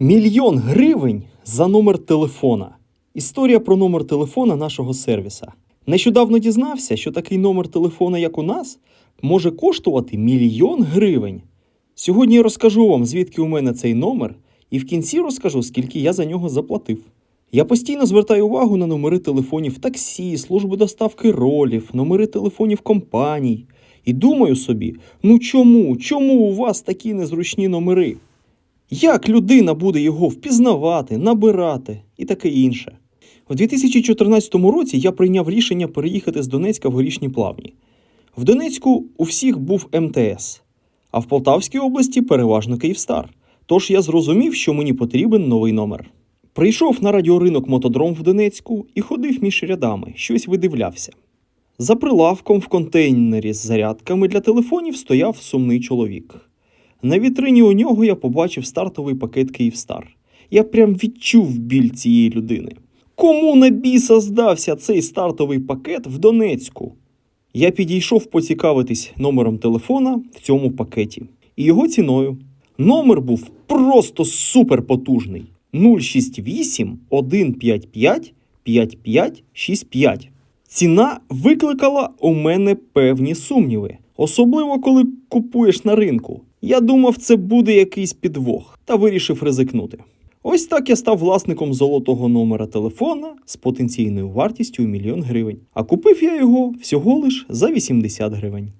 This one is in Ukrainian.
Мільйон гривень за номер телефона. Історія про номер телефона нашого сервіса. Нещодавно дізнався, що такий номер телефона, як у нас, може коштувати мільйон гривень. Сьогодні я розкажу вам, звідки у мене цей номер, і в кінці розкажу, скільки я за нього заплатив. Я постійно звертаю увагу на номери телефонів таксі, служби доставки ролів, номери телефонів компаній. І думаю собі: ну чому, чому у вас такі незручні номери? Як людина буде його впізнавати, набирати і таке інше? У 2014 році я прийняв рішення переїхати з Донецька в горішні плавні. В Донецьку у всіх був МТС, а в Полтавській області переважно Київстар. Тож я зрозумів, що мені потрібен новий номер. Прийшов на радіоринок Мотодром в Донецьку і ходив між рядами, щось видивлявся. За прилавком в контейнері з зарядками для телефонів стояв сумний чоловік. На вітрині у нього я побачив стартовий пакет Київстар. Я прям відчув біль цієї людини. Кому на біса здався цей стартовий пакет в Донецьку? Я підійшов поцікавитись номером телефона в цьому пакеті і його ціною. Номер був просто суперпотужний: 068 155 5565. Ціна викликала у мене певні сумніви, особливо коли купуєш на ринку. Я думав, це буде якийсь підвох, та вирішив ризикнути. Ось так я став власником золотого номера телефона з потенційною вартістю у мільйон гривень. А купив я його всього лиш за 80 гривень.